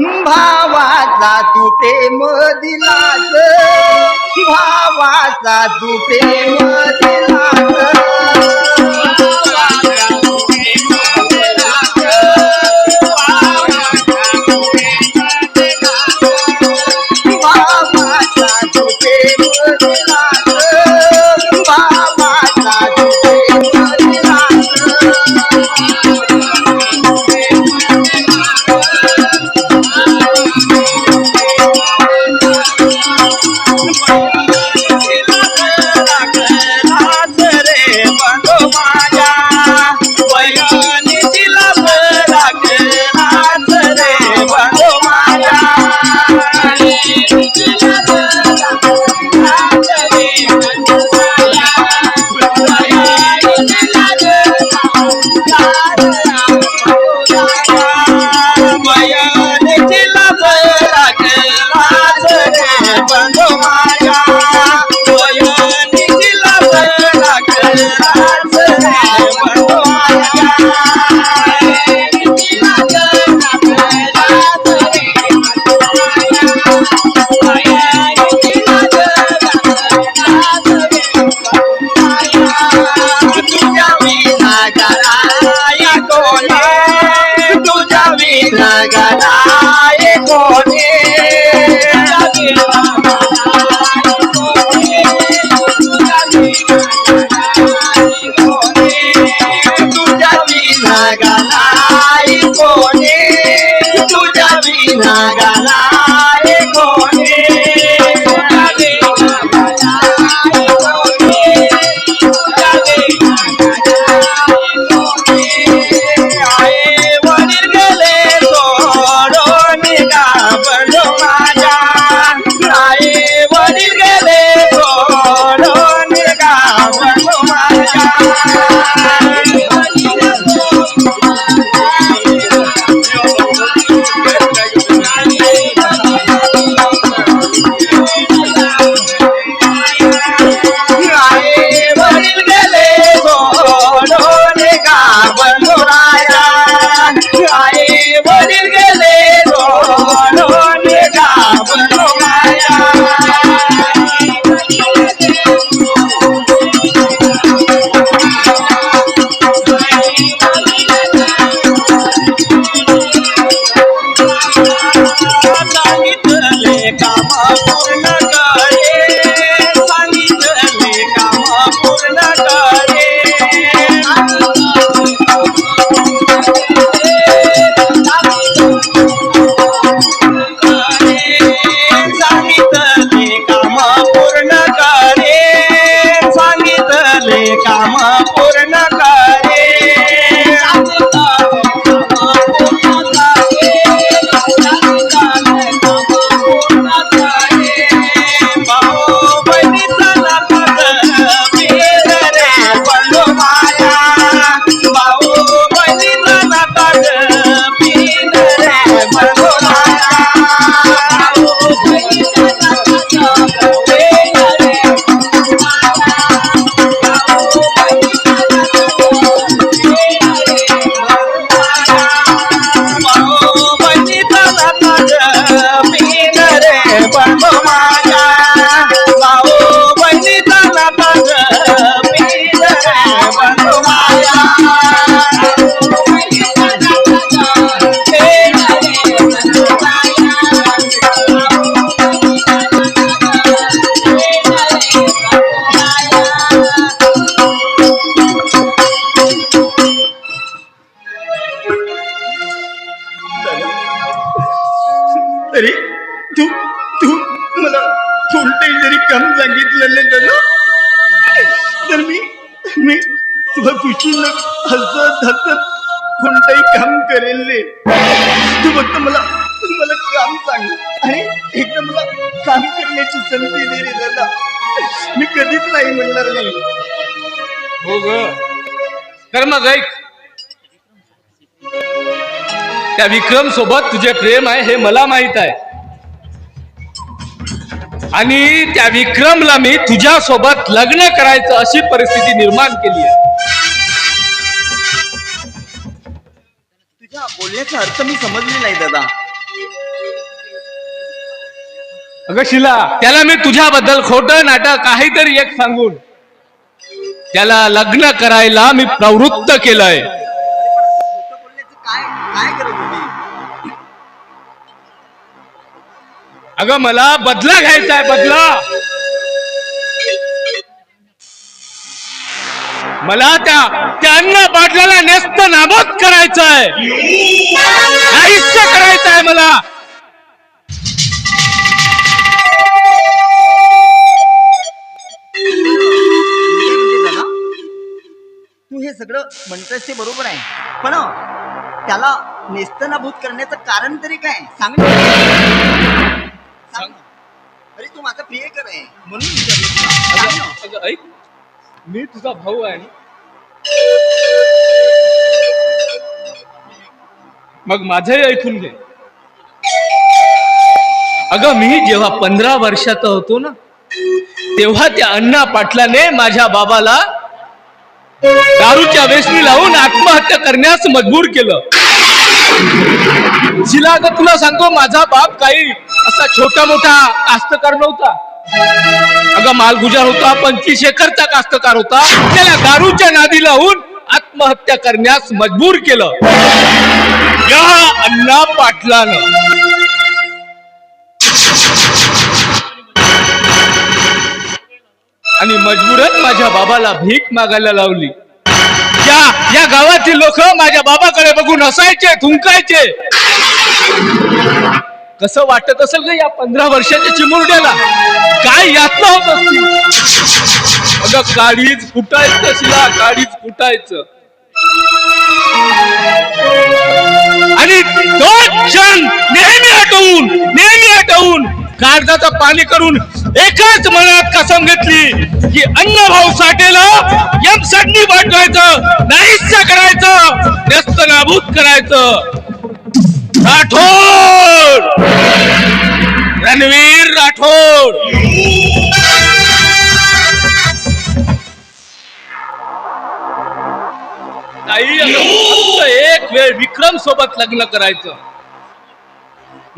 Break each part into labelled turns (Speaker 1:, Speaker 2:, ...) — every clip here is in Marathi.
Speaker 1: भावाचा तू प्रेम दिलास भावाचा तू प्रेम दिलास ಕಾಮ कोणतंही जरी काम सांगितलेलं तर तर मी मी तुला खुशीनं हसत हसत कोणतंही काम करेल रे तू फक्त मला मला काम सांग. आणि एकदा मला काम करण्याची संधी दे रे दादा. मी कधीच नाही म्हणणार नाही.
Speaker 2: हो ग. तर मग ऐक. त्या विक्रम सोबत तुझे प्रेम आहे हे मला माहीत आहे. आणि त्या विक्रमला मी तुझ्या सोबत लग्न करायचं अशी परिस्थिती निर्माण केली आहे.
Speaker 1: तुझ्या बोलण्याचा अर्थ मी समजले नाही दादा.
Speaker 2: अगं शिला त्याला मी तुझ्याबद्दल खोटं नाटक काहीतरी एक सांगून त्याला लग्न करायला मी प्रवृत्त केलंय.
Speaker 1: काय काय गरज होती?
Speaker 2: अगं मला बदला घ्यायचा आहे बदला. मला त्या त्यांना अन्न बाटल्याला नेस्त नाबद करायचं आहे आयुष्य करायचं आहे मला.
Speaker 1: तू हे सगळं म्हणतोस ते बरोबर आहे. पण त्याला नेस्तनाभूत करण्याचं कारण तरी काय? सांग सांग ना. अरे तू माझा प्रियकर आहे म्हणून विचारलं तुला.
Speaker 2: अगं ऐक मी तुझा भाऊ आहे. मग माझंही ऐकून घे अगं मी जेव्हा पंधरा वर्षाचा होतो ना तेव्हा त्या अण्णा पाटलाने माझ्या बाबाला दारूच्या वेसणी लावून आत्महत्या करण्यास मजबूर केलं अगं तुला सांगतो माझा बाप काही असा छोटा मोठा कास्तकार नव्हता. अगं मालगुजार होता पंचवीस एकरचा कास्तकार होता. त्याला दारूच्या नादी लावून आत्महत्या करण्यास मजबूर केलं. या अण्णा पाटलानं. आणि मजबूरच माझ्या बाबाला भीक मागायला लावली. या या गावातील लोक माझ्या बाबाकडे बघून हसायचे थुंकायचे. कसं वाटत असेल का या पंधरा वर्षाच्या चिमुरड्याला? काय यातना होत? असतील अगं फुटायचं शिला गाडीच फुटायचं. आणि तो क्षण नेहमी आठवून नेहमी आठवून कागदाचं पाणी करून एकाच मनात कसम घेतली की अन्न भाऊ साठेला यम सडनी वाटवायचं नाहीच करायचं व्यस्त नाबूद करायचं. राठोड! रणवीर राठोड! काही फक्त एक वेळ विक्रम सोबत लग्न करायचं.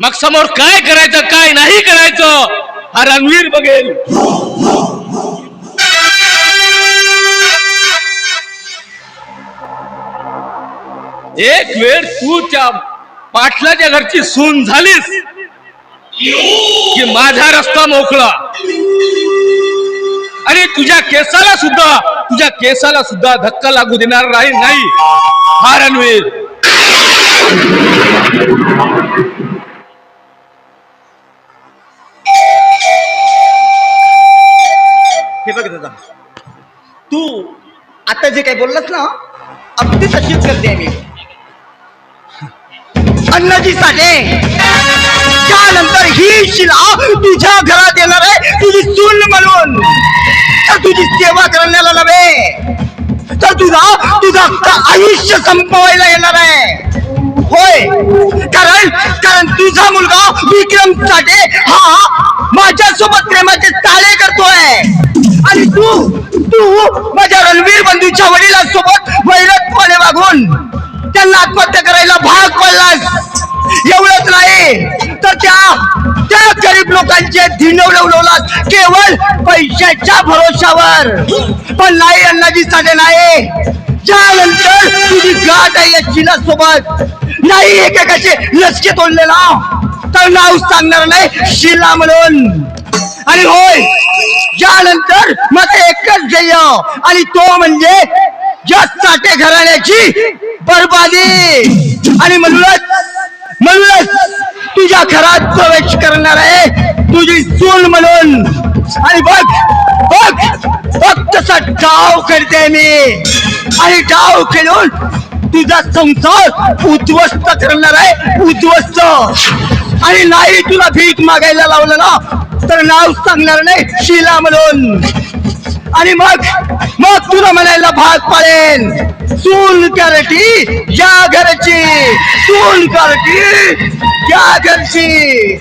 Speaker 2: मग समोर काय करायचं काय नाही करायचं हा रणवीर बघेल. एक वेळ तू त्या पाटलाच्या घरची सून झालीस की माझा रस्ता मोकळा. आणि तुझ्या केसाला सुद्धा तुझ्या केसाला सुद्धा धक्का लागू देणार नाही नाही. हा रणवीर
Speaker 1: हे बघ दादा तू आता जे काही बोललास ना अगदी तशीच करते मी. अन्नाजी साठे. त्यानंतर ही शिला तुझ्या घरात येणार आहे तुझी चूल म्हणून. तर तुझी सेवा करण्याला नव्हे. तर तुझा तुझा आयुष्य संपवायला येणार आहे. होय. कारण कारण तुझा मुलगा विक्रम साठे हा माझ्या सोबत प्रेमाचे ताळे करतोय. आणि तू तू माझ्या रणवीर बंधूच्या वडिलांसोबत वैरत्वाने वागून त्यांना आत्महत्या करायला नाही त्या गरीब लोकांचे धिंडवले उडवलास केवळ पैशाच्या भरोशावर. पण नाही अण्णाजी साठे नाही. त्यानंतर तुझी गाठ आहे या चिला सोबत नाही एकेकाचे लचके तोडले ना तर नाव सांगणार नाही शिला म्हणून. आणि होय यानंतर माझं एकच ध्येय. आणि तो म्हणजे या साठे घराण्याची बरबादी. आणि म्हणूनच म्हणूनच तुझ्या घरात प्रवेश करणार आहे. तुझी चूल म्हणून. आणि बघ बघ बघ तसा डाव करते मी. आणि डाव खेळून तुझा संसार उद्ध्वस्त करणार आहे. उद्ध्वस्त. आणि नाही तुला भीक मागायला लावलं ना तर नाव सांगणार नाही शिला म्हणून. आणि मग मग तुला म्हणायला भाग पाडेल चूल करटी या घरची चूल करटी या घरची